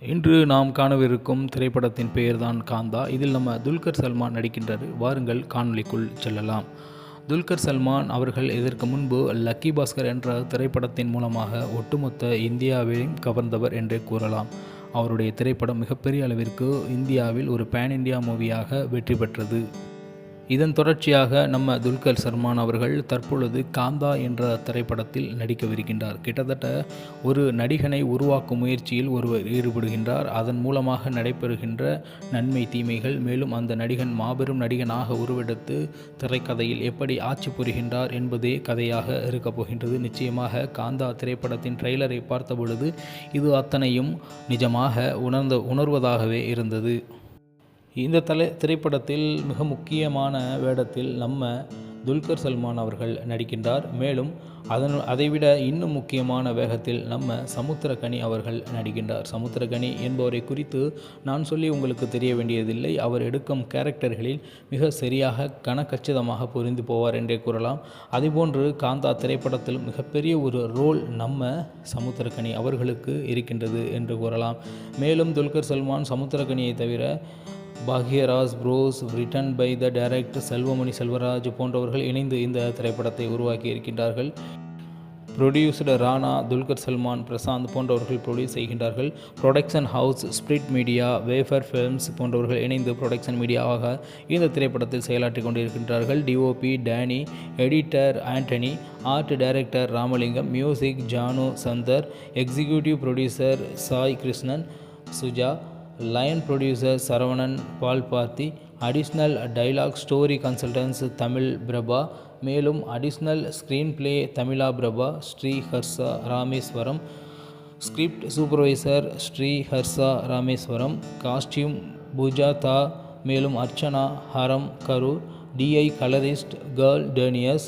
இன்று நாம் காணவிருக்கும் திரைப்படத்தின் பெயர்தான் காந்தா. இதில் நம்ம துல்கர் சல்மான் நடிக்கின்றார். வாருங்கள் காணொளிக்குள் செல்லலாம். துல்கர் சல்மான் அவர்கள் இதற்கு முன்பு லக்கி பாஸ்கர் என்ற திரைப்படத்தின் மூலமாக ஒட்டுமொத்த இந்தியாவையும் கவர்ந்தவர் என்றே கூறலாம். அவருடைய திரைப்படம் மிகப்பெரிய அளவிற்கு இந்தியாவில் ஒரு பேன் இந்தியா மூவியாக வெற்றி பெற்றது. இதன் தொடர்ச்சியாக நம்ம துல்கர் சல்மான் அவர்கள் தற்பொழுது காந்தா என்ற திரைப்படத்தில் நடிக்கவிருக்கின்றார். கிட்டத்தட்ட ஒரு நடிகனை உருவாக்கும் முயற்சியில் ஒருவர் ஈடுபடுகின்றார். அதன் மூலமாக நடைபெறுகின்ற நன்மை தீமைகள் மேலும் அந்த நடிகன் மாபெரும் நடிகனாக உருவெடுத்து திரைக்கதையில் எப்படி ஆட்சி புரிகின்றார் என்பதே கதையாக இருக்கப் போகின்றது. நிச்சயமாக காந்தா திரைப்படத்தின் ட்ரெய்லரை பார்த்த பொழுது இது அத்தனையும் நிஜமாக உணர்ந்த உணர்வதாகவே இருந்தது. இந்த தலை திரைப்படத்தில் மிக முக்கியமான வேடத்தில் நம்ம துல்கர் சல்மான் அவர்கள் நடிக்கின்றார். மேலும் அதன் அதைவிட இன்னும் முக்கியமான வேகத்தில் நம்ம சமுத்திரகனி அவர்கள் நடிக்கின்றார். சமுத்திரகனி என்பவரை குறித்து நான் சொல்லி உங்களுக்கு தெரிய வேண்டியதில்லை. அவர் எடுக்கும் கேரக்டர்களில் மிக சரியாக கனக்கச்சிதமாக புரிந்து போவார் என்றே கூறலாம். அதேபோன்று காந்தா திரைப்படத்தில் மிகப்பெரிய ஒரு ரோல் நம்ம சமுத்திரகனி அவர்களுக்கு இருக்கின்றது என்று கூறலாம். மேலும் துல்கர் சல்மான் சமுத்திரகனியை தவிர Bhagyaraj bros written by the director Selvamani Selvaraj போன்றவர்கள் இணைந்து இந்த திரைப்படத்தை உருவாக்கி இருக்கின்றார்கள். ப்ரொடியூசர் ராணா துல்கர் சல்மான் பிரசாந்த் போன்றவர்கள் ப்ரொடியூஸ் செய்கின்றார்கள். Production house Spirit Media Wayfarer Films போன்றவர்கள் இணைந்து ப்ரொடக்ஷன் மீடியாவாக இந்த திரைப்படத்தில் செயலாற்றி கொண்டிருக்கின்றார்கள். DOP Danny editor Antony art director Ramalingam music Janu Chandar executive producer Sai Krishnan Suja line producer Saravanan Paul Parthi additional dialogue story consultants Tamil Prabha மேலும் additional screenplay தமிழா Prabha Sri Harsha Rameswaram script supervisor Sri Harsha Rameswaram costume Pujatha மேலும் Archana Haram Karur DI colourist கேர்ள் டேனியஸ்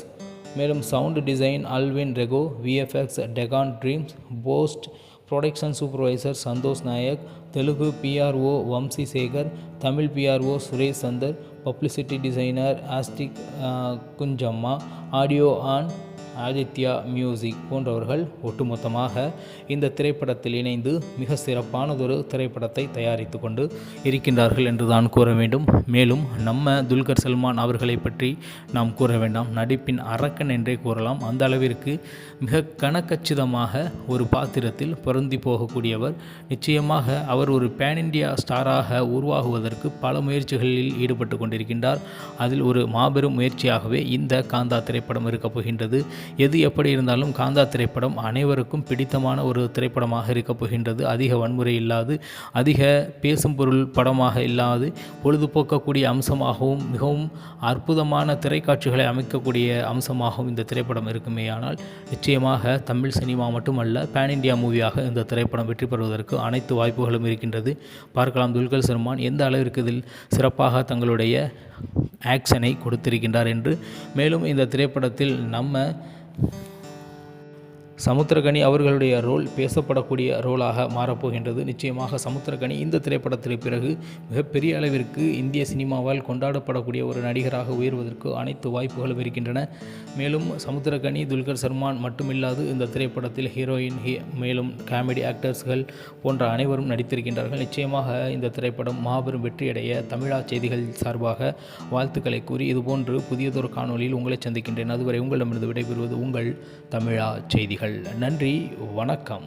மேலும் sound design Alvin Rego VFX Deccan dreams post production supervisor Santosh Nayak Telugu PRO Vamsi Shekar Tamil PRO Suresh Chandar publicity designer ஆஸ்டிக் Kunjamma audio on Aditya music போன்றவர்கள் ஒட்டுமொத்தமாக இந்த திரைப்படத்தில் இணைந்து மிக சிறப்பானதொரு திரைப்படத்தை தயாரித்து கொண்டு இருக்கின்றார்கள் என்று தான் கூற வேண்டும். மேலும் நம்ம துல்கர் சல்மான் அவர்களை பற்றி நாம் கூற வேண்டாம். நடிப்பின் அரக்கன் என்றே கூறலாம். அந்த அளவிற்கு மிக கனக்கச்சிதமாக ஒரு பாத்திரத்தில் பொருந்தி போகக்கூடியவர். நிச்சயமாக அவர் ஒரு பேன் இண்டியா ஸ்டாராக உருவாகுவதற்கு பல முயற்சிகளில் ஈடுபட்டு கொண்டிருக்கின்றார். அதில் ஒரு மாபெரும் முயற்சியாகவே இந்த காந்தா திரைப்படம் இருக்கப் போகின்றது எது எப்படி இருந்தாலும் காந்தா திரைப்படம் அனைவருக்கும் பிடித்தமான ஒரு திரைப்படமாக இருக்கப் போகின்றது. அதிக வன்முறை இல்லாது அதிக பேசும் பொருள் படமாக இல்லாது பொழுதுபோக்கக்கூடிய அம்சமாகவும் மிகவும் அற்புதமான திரைக்காட்சிகளை அமைக்கக்கூடிய அம்சமாகவும் இந்த திரைப்படம் இருக்குமே ஆனால் நிச்சயமாக தமிழ் சினிமா மட்டுமல்ல பேன் இண்டியா மூவியாக இந்த திரைப்படம் வெற்றி பெறுவதற்கு அனைத்து வாய்ப்புகளும் இருக்கின்றது. பார்க்கலாம் துல்கர் சல்மான் எந்த அளவிற்கு இதில் சிறப்பாக தங்களுடைய ஆக்ஷனை கொடுத்திருக்கின்றார் என்று. மேலும் இந்த திரைப்படத்தில் நம்ம Mm-hmm. சமுத்திரகனி அவர்களுடைய ரோல் பேசப்படக்கூடிய ரோலாக மாறப்போகின்றது. நிச்சயமாக சமுத்திரகனி இந்த திரைப்படத்திற்கு பிறகு மிகப்பெரிய அளவிற்கு இந்திய சினிமாவால் கொண்டாடப்படக்கூடிய ஒரு நடிகராக உயர்வதற்கு அனைத்து வாய்ப்புகளும் இருக்கின்றன. மேலும் சமுத்திரகனி துல்கர் சல்மான் மட்டுமில்லாது இந்த திரைப்படத்தில் ஹீரோயின் ஹீ மேலும் காமெடி ஆக்டர்ஸ்கள் போன்ற அனைவரும் நடித்திருக்கின்றார்கள். நிச்சயமாக இந்த திரைப்படம் மாபெரும் வெற்றியடைய தமிழா செய்திகள் சார்பாக வாழ்த்துக்களை கூறி இதுபோன்று புதியதொரு காணொலியில் உங்களை சந்திக்கின்றேன். அதுவரை உங்களிடமிருந்து விடைபெறுவது உங்கள் தமிழா செய்திகள். நன்றி வணக்கம்.